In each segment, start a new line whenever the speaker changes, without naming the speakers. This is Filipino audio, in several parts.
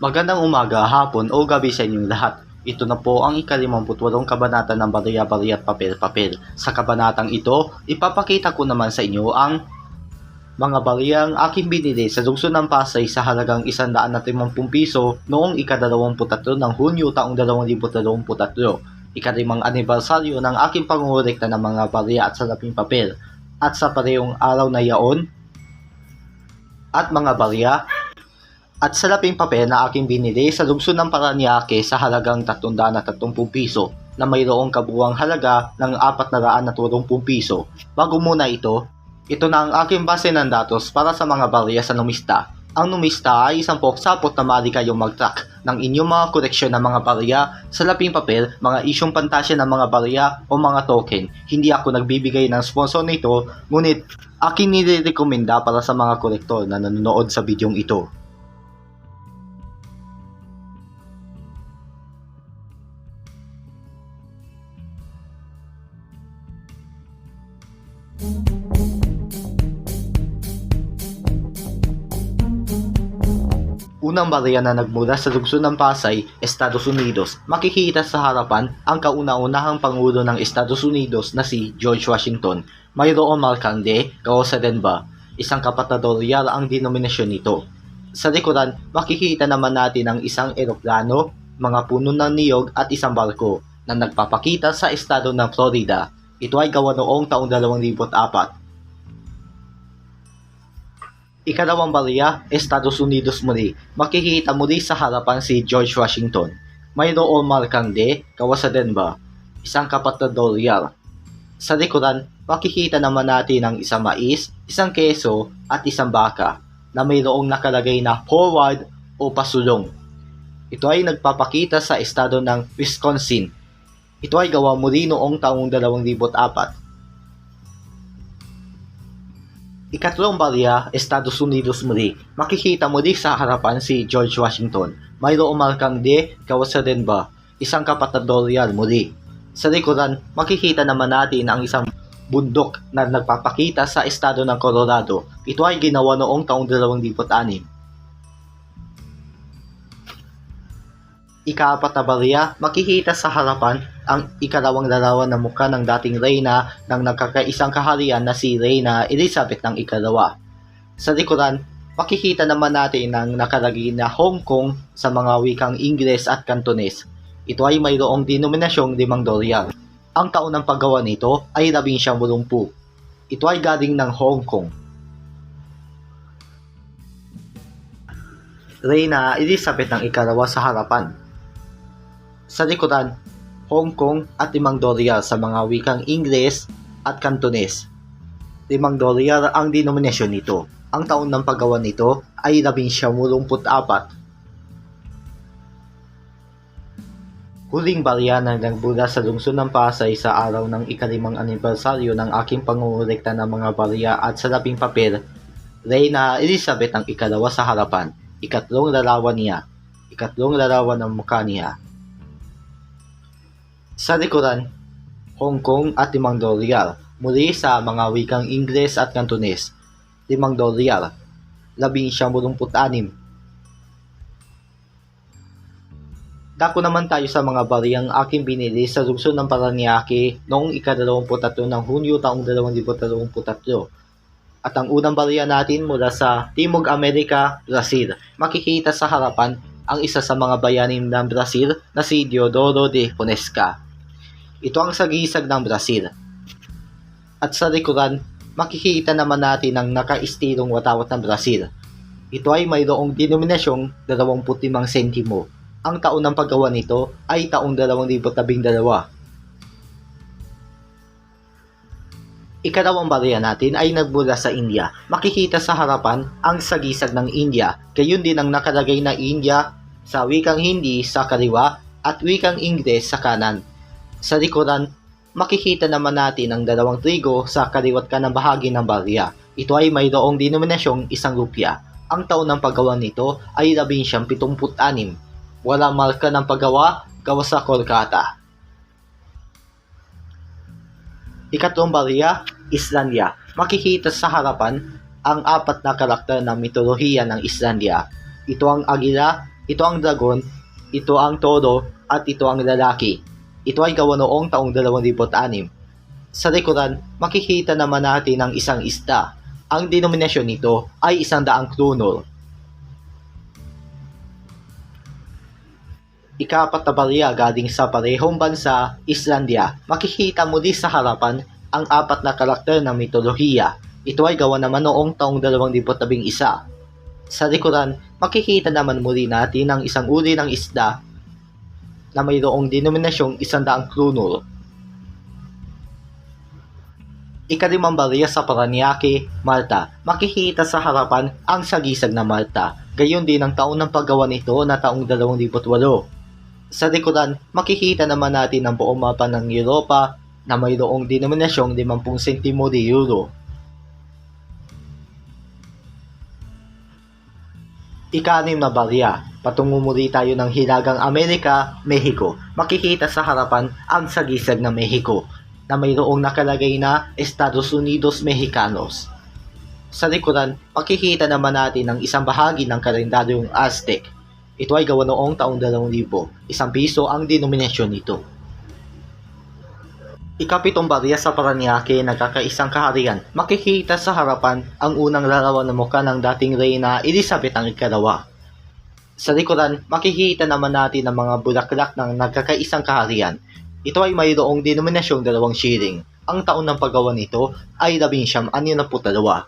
Magandang umaga, hapon o gabi sa inyong lahat. Ito na po ang ikalimamputwalong kabanata ng Barya-Barya at Papel-Papel. Sa kabanatang ito, ipapakita ko naman sa inyo ang mga bariyang aking binili sa lungsod ng Pasay sa halagang 150 piso noong ika-23 ng Hunyo taong 2023. Ikalimang anibersaryo ng aking pangurekta ng mga barya at salaping papel. At sa parehong araw na yaon, at mga barya, at salaping papel na aking binili sa lungsod ng Paranaque sa halagang 330 piso na mayroong kabuwang halaga ng 430 piso. Bago muna ito, ito na ang aking base ng datos para sa mga barya sa numista. Ang numista ay isang poksapot na maaari kayong mag-track ng inyong mga koleksyon ng mga barya, salaping papel, mga isyong pantasya ng mga barya o mga token. Hindi ako nagbibigay ng sponsor nito, ngunit aking nirekomenda para sa mga kolektor na nanonood sa bidyong ito. Unang barya na nagmula sa lungsod ng Pasay, Estados Unidos. Makikita sa harapan ang kauna-unahang Pangulo ng Estados Unidos na si George Washington. Mayroon Malcande, Kaosa Denba. Isang kapatadoryal ang denominasyon nito. Sa likuran, makikita naman natin ang isang eroplano, mga puno ng niyog at isang barko na nagpapakita sa estado ng Florida. Ito ay gawa noong taong 2004. Ikalawang barya, Estados Unidos muli. Makikita muli sa harapan si George Washington. Mayroong Malcande, Kawasaden ba? Isang kapatadoryal. Sa likuran, makikita naman natin ang isang mais, isang keso, at isang baka na mayroong nakalagay na forward o pasulong. Ito ay nagpapakita sa estado ng Wisconsin. Ito ay gawa muli noong taong 2004. Ikatlong barya, Estados Unidos muli. Makikita muli sa harapan si George Washington. Mayroong markang D, Kawasaden ba? Isang kapatadoryal muli. Sa likuran, makikita naman natin ang isang bundok na nagpapakita sa estado ng Colorado. Ito ay ginawa noong taong 2006. Ikaapat na barya, makikita sa harapan ang ikalawang larawan na mukha ng dating reyna ng nagkakaisang kaharian na si Reyna Elizabeth ng ikalawa. Sa likuran, makikita naman natin ang nakalagay na Hong Kong sa mga wikang Ingles at Cantonese. Ito ay mayroong denominasyong limang dolyar. Ang taon ng paggawa nito ay labing siyang mulumpu. Ito ay galing ng Hong Kong. Reyna Elizabeth ng ikalawa sa harapan. Sa likuran, Hong Kong at limang dolyar sa mga wikang Ingles at Cantonese. Limang dolyar ang denominasyon nito. Ang taon ng paggawa nito ay 1984. Huling barya na nagbula sa lungsod ng Pasay sa araw ng ikalimang anibersaryo ng aking pangungurekta ng mga barya at salaping papel, Reyna Elizabeth ang ikalawa sa harapan, ikatlong larawan niya, ikatlong larawan ng mukha niya, sa likuran, Hong Kong at 5 dolyar. Muli sa mga wikang Ingles at Cantonese, 5 dolyar. 1186. Dako naman tayo sa mga bariyang aking binili sa lungsod ng Paranaque noong ika-23 ng Hunyo taong 2023. At ang unang bariya natin mula sa Timog Amerika, Brazil. Makikita sa harapan ang isa sa mga bayanin ng Brazil na si Diodoro de Ponesca. Ito ang sagisag ng Brazil. At sa likuran, makikita naman natin ang nakaistirong watawat ng Brazil. Ito ay mayroong denominasyong 25 sentimo. Ang taon ng paggawa nito ay taong 2012. Ikalawang barya natin ay nagmula sa India. Makikita sa harapan ang sagisag ng India. Gayon din ang nakalagay na India sa wikang Hindi sa kaliwa at wikang Ingles sa kanan. Sa likuran, makikita naman natin ang dalawang trigo sa kaliwat kanang bahagi ng barya. Ito ay mayroong denominasyong isang rupya. Ang taon ng paggawa nito ay 1976. Walang marka ng paggawa, gawa sa Kolkata. Ikatlong barya, Islandia. Makikita sa harapan ang apat na karakter ng mitolohiya ng Islandia. Ito ang agila, Ito ang dragon, ito ang todo, at ito ang lalaki. Ito ay gawa noong taong 2006. Sa likuran, makikita naman natin ang isang isda. Ang denominasyon nito ay isang daang krunol. Ikapat na barya galing sa parehong bansa, Islandia. Makikita mo di sa harapan ang apat na karakter ng mitolohiya. Ito ay gawa naman noong taong 2011. Sa likuran, makikita naman muli natin ang isang uri ng isda na mayroong denominasyong isandaang krunol. Ikalimang barya sa Paranaque, Malta. Makikita sa harapan ang sagisag na Malta. Gayon din ang taon ng paggawa nito na taong 2008. Sa likuran, makikita naman natin ang buong mapa ng Europa na mayroong denominasyong 50 sentimo de euro. Ikanim na barya. Patungo muli tayo ng Hilagang Amerika, Mexico. Makikita sa harapan ang sagisag ng Mexico na mayroong nakalagay na Estados Unidos Mexicanos. Sa likuran, makikita naman natin ang isang bahagi ng kalendaryong Aztec. Ito ay gawa noong taong 2000. Isang piso ang denominasyon nito. Ikapitong barya sa Paranaque nagkakaisang kaharian. Makikita sa harapan ang unang larawan ng mukha ng dating reyna Elizabeth ang ikalawa. Sa likuran, makikita naman natin ang mga bulaklak ng nagkakaisang kaharian. Ito ay mayroong denominasyong dalawang shilling. Ang taon ng paggawa nito ay 19 anyo na dalawa.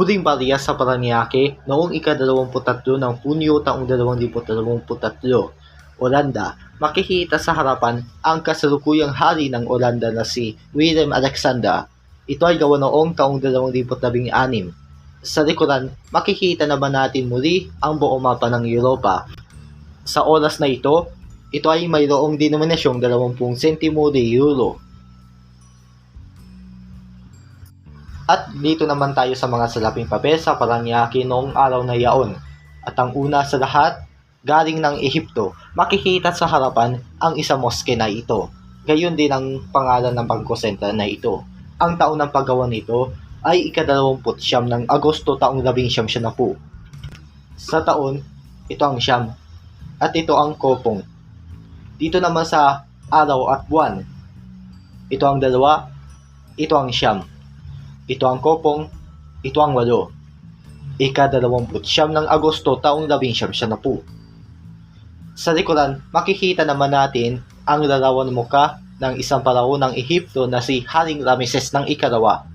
Huling barya sa Paranaque noong ika-23 ng Hunyo taong 2023. Olanda, makikita sa harapan ang kasalukuyang hari ng Olanda na si Willem Alexander. Ito ay gawa noong taong 2016. Sa likuran, makikita naman natin muli ang buong mapa ng Europa. Sa oras na ito, ito ay mayroong denominasyong 20 sentimo de euro. At dito naman tayo sa mga salaping papel sa Paranaque noong araw na yaon. At ang una sa lahat, galing ng Ehipto, makikita sa harapan ang isang moske na ito. Gayon din ang pangalan ng Bangko Sentral na ito. Ang taon ng paggawa nito ay ikadalawamput siyam ng Agosto taong labing siyam siya na po. Sa taon, ito ang siyam. At ito ang kopong. Dito naman sa araw at buwan, ito ang dalawa, ito ang siyam. Ito ang kopong, ito ang walo. Ika-dalawamput siyam ng Agosto taong labing siyam siya na po. Sa likuran, makikita naman natin ang larawan muka ng isang paraon ng Ehipto na si Haring Rameses ng ikalawa.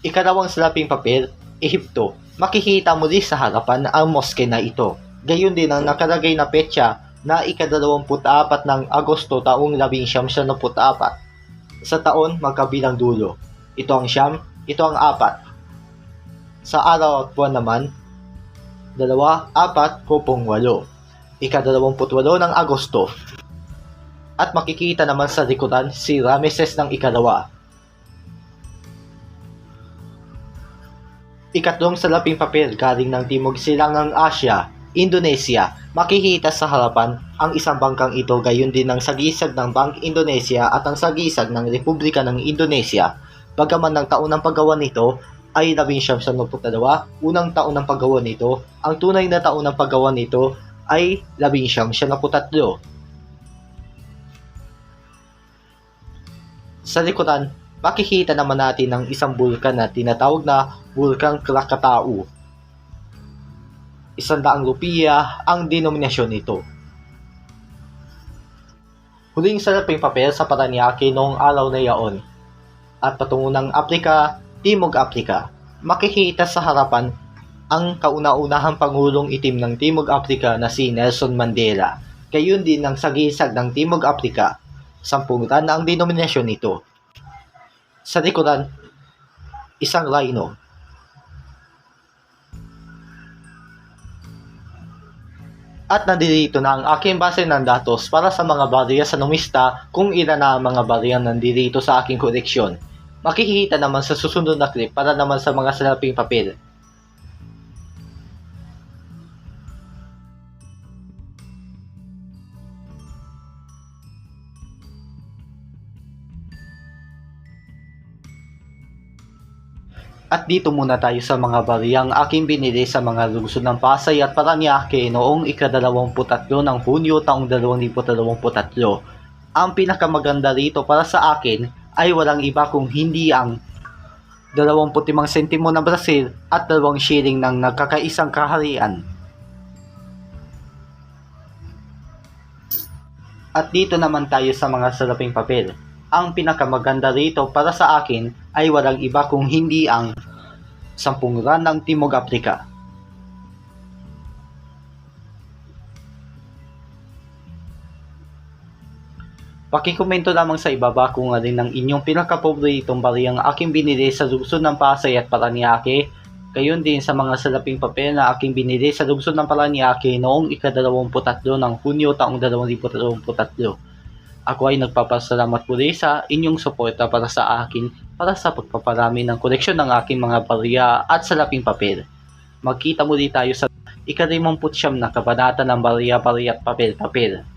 Ikalawang salaping papel, Ehipto. Makikita mo din sa harapan ang moske na ito. Gayon din ang nakalagay na petsa na ika-24 ng Agosto taong 1974 sa taon magkabilang dulo. Ito ang siyam, ito ang apat. Sa araw at buwan naman, dalawa, apat, kupong walo. Ika-28 ng Agosto. At makikita naman sa likuran si Rameses ng ikalawa. Ikatlong salaping papel galing ng Timog Silangang Asya, Indonesia. Makikita sa harapan ang isang bangkang ito gayon din ng sagisag ng Bank Indonesia at ang sagisag ng Republika ng Indonesia. Bagaman ng taon ng paggawa nito ay 1992, unang taon ng paggawa nito, ang tunay na taon ng paggawa nito ay 1993. Sa likuran, makikita naman natin ang isang bulkan na tinatawag na Bulkang Krakatau. Isang daang rupiya ang denominasyon nito. Huling salaping papel sa Paranaque noong araw na yaon at patungo ng Afrika, Timog Afrika. Makikita sa harapan ang kauna-unahang pangulong itim ng Timog Afrika na si Nelson Mandela. Gayon din ang sagisag ng Timog Afrika. Sampung na ang denominasyon nito. Sa likuran, isang rhino. At nandito na ang aking base ng datos para sa mga barya sa numista kung ilan na ang mga barya nandito sa aking koleksyon. Makikita naman sa susunod na clip para naman sa mga salaping papel. At dito muna tayo sa mga bariyang aking binili sa mga lungsod ng Pasay at Paranaque noong ikadalawamput-tatlo ng Hunyo taong 2023. Ang pinakamaganda rito para sa akin ay walang iba kung hindi ang 25 sentimo ng Brazil at 2 shilling ng nagkakaisang kaharian. At dito naman tayo sa mga salaping papel. Ang pinakamaganda rito para sa akin ay walang iba kung hindi ang sampung ran ng Timog Afrika. Pakikomento lamang sa ibaba kung alin ang inyong pinakapaboritong bariyang aking binili sa lungsod ng Pasay at Paranaque. Gayon din sa mga salaping papel na aking binili sa lungsod ng Paranaque noong ikadalawamput-tatlo ng Hunyo taong 2023. Ako ay nagpapasalamat muli sa inyong suporta para sa akin para sa pagpaparami ng koleksyon ng aking mga barya at salaping papel. Magkita muli tayo sa ikalimamput siyam na kabanata ng barya-barya at papel-papel.